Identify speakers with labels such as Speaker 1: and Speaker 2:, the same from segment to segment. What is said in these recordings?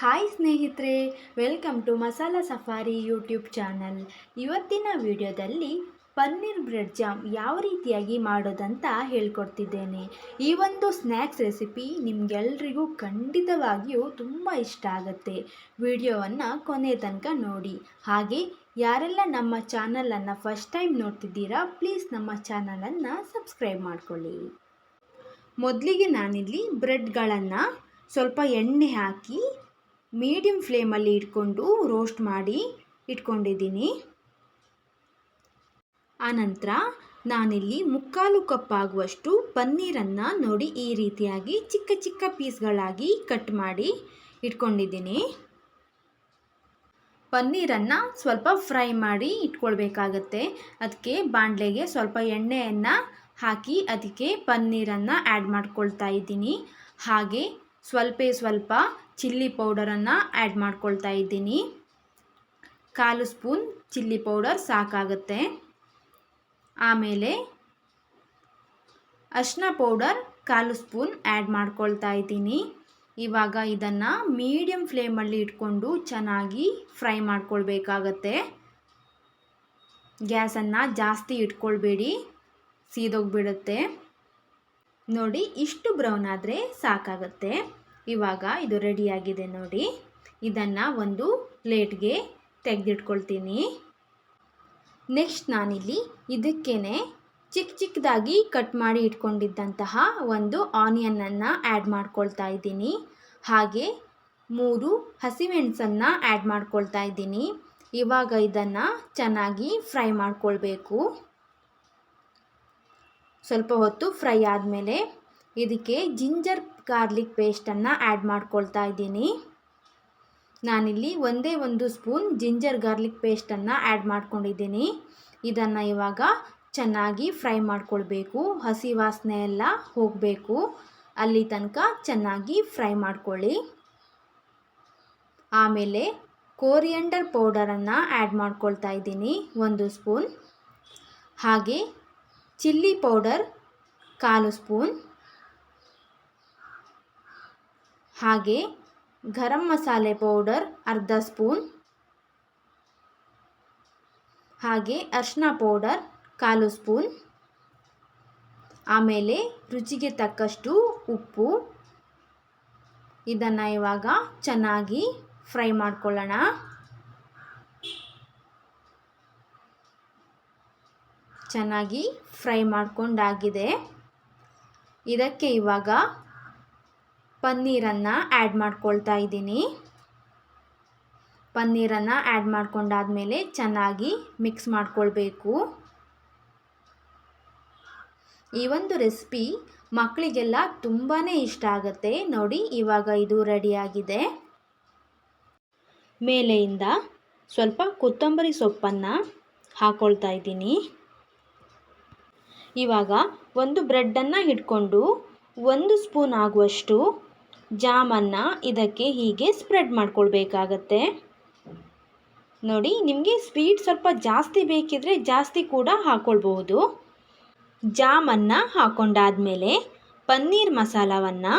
Speaker 1: Hi ಸ್ನೇಹಿತರೆ welcome to masala safari YouTube channel ಇವತ್ತಿನ ವಿಡಿಯೋದಲ್ಲಿ ಪನ್ನೀರ್ ಬ್ರೆಡ್ ಜಾಮ್ ಯಾವ ರೀತಿಯಾಗಿ ಮಾಡೋದಂತ ಹೇಳ್ಕೊಡ್ತಿದ್ದೇನೆ. ಈ ಒಂದು ಸ್ನ್ಯಾಕ್ಸ್ ರೆಸಿಪಿ ನಿಮಗೆಲ್ರಿಗೂ ಖಂಡಿತವಾಗಿಯೂ ತುಂಬ ಇಷ್ಟ ಆಗುತ್ತೆ. ವಿಡಿಯೋವನ್ನು ಕೊನೆ ತನಕ ನೋಡಿ. ಹಾಗೆ ಯಾರೆಲ್ಲ ನಮ್ಮ ಚಾನಲನ್ನು ಫಸ್ಟ್ ಟೈಮ್ ನೋಡ್ತಿದ್ದೀರಾ ಪ್ಲೀಸ್ ನಮ್ಮ ಚಾನಲನ್ನು ಸಬ್ಸ್ಕ್ರೈಬ್ ಮಾಡ್ಕೊಳ್ಳಿ. ಮೊದಲಿಗೆ ನಾನಿಲ್ಲಿ ಬ್ರೆಡ್ಗಳನ್ನು ಸ್ವಲ್ಪ ಎಣ್ಣೆ ಹಾಕಿ ಮೀಡಿಯಮ್ ಫ್ಲೇಮಲ್ಲಿ ಇಟ್ಕೊಂಡು ರೋಸ್ಟ್ ಮಾಡಿ ಇಟ್ಕೊಂಡಿದ್ದೀನಿ. ಆನಂತರ ನಾನಿಲ್ಲಿ ಮುಕ್ಕಾಲು ಕಪ್ ಆಗುವಷ್ಟು ಪನ್ನೀರನ್ನು ನೋಡಿ ಈ ರೀತಿಯಾಗಿ ಚಿಕ್ಕ ಚಿಕ್ಕ ಪೀಸ್ಗಳಾಗಿ ಕಟ್ ಮಾಡಿ ಇಟ್ಕೊಂಡಿದ್ದೀನಿ. ಪನ್ನೀರನ್ನು ಸ್ವಲ್ಪ ಫ್ರೈ ಮಾಡಿ ಇಟ್ಕೊಳ್ಬೇಕಾಗತ್ತೆ. ಅದಕ್ಕೆ ಬಾಣಲೆಗೆ ಸ್ವಲ್ಪ ಎಣ್ಣೆಯನ್ನು ಹಾಕಿ ಅದಕ್ಕೆ ಪನ್ನೀರನ್ನು ಆ್ಯಡ್ ಮಾಡ್ಕೊಳ್ತಾ ಇದ್ದೀನಿ. ಹಾಗೆ ಸ್ವಲ್ಪ ಸ್ವಲ್ಪ ಚಿಲ್ಲಿ ಪೌಡರನ್ನು ಆ್ಯಡ್ ಮಾಡ್ಕೊಳ್ತಾ ಇದ್ದೀನಿ. ಕಾಲು ಸ್ಪೂನ್ ಚಿಲ್ಲಿ ಪೌಡರ್ ಸಾಕಾಗುತ್ತೆ. ಆಮೇಲೆ ಅರ್ಶಿನ ಪೌಡರ್ ಕಾಲು ಸ್ಪೂನ್ ಆ್ಯಡ್ ಮಾಡ್ಕೊಳ್ತಾ ಇದ್ದೀನಿ. ಇವಾಗ ಇದನ್ನು ಮೀಡಿಯಮ್ ಫ್ಲೇಮಲ್ಲಿ ಇಟ್ಕೊಂಡು ಚೆನ್ನಾಗಿ ಫ್ರೈ ಮಾಡ್ಕೊಳ್ಬೇಕಾಗತ್ತೆ. ಗ್ಯಾಸನ್ನು ಜಾಸ್ತಿ ಇಟ್ಕೊಳ್ಬೇಡಿ, ಸೀದೋಗ್ಬಿಡುತ್ತೆ. ನೋಡಿ, ಇಷ್ಟು ಬ್ರೌನ್ ಆದರೆ ಸಾಕಾಗುತ್ತೆ. ಇವಾಗ ಇದು ರೆಡಿಯಾಗಿದೆ ನೋಡಿ. ಇದನ್ನು ಒಂದು ಪ್ಲೇಟ್ಗೆ ತೆಗೆದಿಟ್ಕೊಳ್ತೀನಿ. ನೆಕ್ಸ್ಟ್ ನಾನಿಲ್ಲಿ ಇದಕ್ಕೇ ಚಿಕ್ಕ ಚಿಕ್ಕದಾಗಿ ಕಟ್ ಮಾಡಿ ಇಟ್ಕೊಂಡಿದ್ದಂತಹ ಒಂದು ಆನಿಯನನ್ನು ಆ್ಯಡ್ ಮಾಡ್ಕೊಳ್ತಾ ಇದ್ದೀನಿ. ಹಾಗೆ ಮೂರು ಹಸಿಮೆಣಸನ್ನು ಆ್ಯಡ್ ಮಾಡ್ಕೊಳ್ತಾ ಇದ್ದೀನಿ. ಇವಾಗ ಇದನ್ನು ಚೆನ್ನಾಗಿ ಫ್ರೈ ಮಾಡ್ಕೊಳ್ಬೇಕು. ಸ್ವಲ್ಪ ಹೊತ್ತು ಫ್ರೈ ಆದಮೇಲೆ ಇದಕ್ಕೆ ಜಿಂಜರ್ ಗಾರ್ಲಿಕ್ ಪೇಸ್ಟನ್ನು ಆ್ಯಡ್ ಮಾಡ್ಕೊಳ್ತಾ ಇದ್ದೀನಿ. ನಾನಿಲ್ಲಿ ಒಂದೇ ಒಂದು ಸ್ಪೂನ್ ಜಿಂಜರ್ ಗಾರ್ಲಿಕ್ ಪೇಸ್ಟನ್ನು ಆ್ಯಡ್ ಮಾಡ್ಕೊಂಡಿದ್ದೀನಿ. ಇದನ್ನು ಇವಾಗ ಚೆನ್ನಾಗಿ ಫ್ರೈ ಮಾಡ್ಕೊಳ್ಬೇಕು. ಹಸಿ ವಾಸನೆ ಎಲ್ಲ ಹೋಗಬೇಕು. ಅಲ್ಲಿ ತನಕ ಚೆನ್ನಾಗಿ ಫ್ರೈ ಮಾಡ್ಕೊಳ್ಳಿ. ಆಮೇಲೆ ಕೋರಿಯಂಡರ್ ಪೌಡರನ್ನು ಆ್ಯಡ್ ಮಾಡ್ಕೊಳ್ತಾ ಇದ್ದೀನಿ ಒಂದು ಸ್ಪೂನ್. ಹಾಗೆ ಚಿಲ್ಲಿ ಪೌಡರ್ ಕಾಲು ಸ್ಪೂನ್. ಹಾಗೆ ಗರಂ ಮಸಾಲೆ ಪೌಡರ್ ಅರ್ಧ ಸ್ಪೂನ್. ಹಾಗೆ ಅರ್ಶಿನ ಪೌಡರ್ ಕಾಲು ಸ್ಪೂನ್. ಆಮೇಲೆ ರುಚಿಗೆ ತಕ್ಕಷ್ಟು ಉಪ್ಪು. ಇದನ್ನು ಇವಾಗ ಚೆನ್ನಾಗಿ ಫ್ರೈ ಮಾಡ್ಕೊಳ್ಳೋಣ. ಚೆನ್ನಾಗಿ ಫ್ರೈ ಮಾಡಿಕೊಂಡಾಗಿದೆ. ಇದಕ್ಕೆ ಇವಾಗ ಪನ್ನೀರನ್ನು ಆ್ಯಡ್ ಮಾಡ್ಕೊಳ್ತಾ ಇದ್ದೀನಿ. ಪನ್ನೀರನ್ನು ಆ್ಯಡ್ ಮಾಡ್ಕೊಂಡಾದಮೇಲೆ ಚೆನ್ನಾಗಿ ಮಿಕ್ಸ್ ಮಾಡ್ಕೊಳ್ಬೇಕು. ಈ ಒಂದು ರೆಸಿಪಿ ಮಕ್ಕಳಿಗೆಲ್ಲ ತುಂಬಾ ಇಷ್ಟ ಆಗುತ್ತೆ. ನೋಡಿ, ಇವಾಗ ಇದು ರೆಡಿಯಾಗಿದೆ. ಮೇಲೆಯಿಂದ ಸ್ವಲ್ಪ ಕೊತ್ತಂಬರಿ ಸೊಪ್ಪನ್ನು ಹಾಕ್ಕೊಳ್ತಾ ಇದ್ದೀನಿ. ಇವಾಗ ಒಂದು ಬ್ರೆಡ್ಡನ್ನು ಹಿಡ್ಕೊಂಡು ಒಂದು ಸ್ಪೂನ್ ಆಗುವಷ್ಟು ಜಾಮನ್ನು ಇದಕ್ಕೆ ಹೀಗೆ ಸ್ಪ್ರೆಡ್ ಮಾಡ್ಕೊಳ್ಬೇಕಾಗತ್ತೆ. ನೋಡಿ, ನಿಮಗೆ ಸ್ವೀಟ್ ಸ್ವಲ್ಪ ಜಾಸ್ತಿ ಬೇಕಿದ್ರೆ ಜಾಸ್ತಿ ಕೂಡ ಹಾಕ್ಕೊಳ್ಬಹುದು ಜಾಮನ್ನು ಹಾಕ್ಕೊಂಡಾದಮೇಲೆ ಪನ್ನೀರ್ ಮಸಾಲವನ್ನು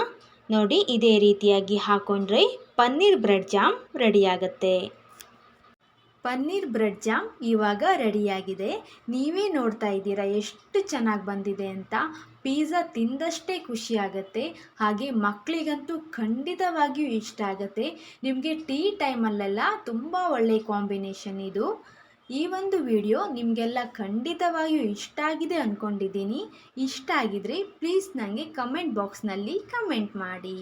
Speaker 1: ನೋಡಿ, ಇದೇ ರೀತಿಯಾಗಿ ಹಾಕ್ಕೊಂಡ್ರೆ ಪನ್ನೀರ್ ಬ್ರೆಡ್ ಜಾಮ್ ರೆಡಿಯಾಗತ್ತೆ. ಪನ್ನೀರ್ ಬ್ರೆಡ್ ಜಾಮ್ ಇವಾಗ ರೆಡಿಯಾಗಿದೆ. ನೀವೇ ನೋಡ್ತಾ ಇದ್ದೀರಾ ಎಷ್ಟು ಚೆನ್ನಾಗಿ ಬಂದಿದೆ ಅಂತ? ಪಿಜ್ಜಾ ತಿಂದಷ್ಟೇ ಖುಷಿ ಹಾಗೆ ಮಕ್ಕಳಿಗಂತೂ ಖಂಡಿತವಾಗಿಯೂ ಇಷ್ಟ ಆಗುತ್ತೆ. ನಿಮಗೆ ಟೀ ಟೈಮಲ್ಲೆಲ್ಲ ತುಂಬ ಒಳ್ಳೆಯ ಕಾಂಬಿನೇಷನ್ ಇದು. ಈ ಒಂದು ವಿಡಿಯೋ ನಿಮಗೆಲ್ಲ ಖಂಡಿತವಾಗಿಯೂ ಇಷ್ಟ ಆಗಿದೆ ಅಂದ್ಕೊಂಡಿದ್ದೀನಿ ಇಷ್ಟ ಆಗಿದ್ರೆ ಪ್ಲೀಸ್ ನನಗೆ ಕಮೆಂಟ್ ಬಾಕ್ಸ್ನಲ್ಲಿ ಕಮೆಂಟ್ ಮಾಡಿ.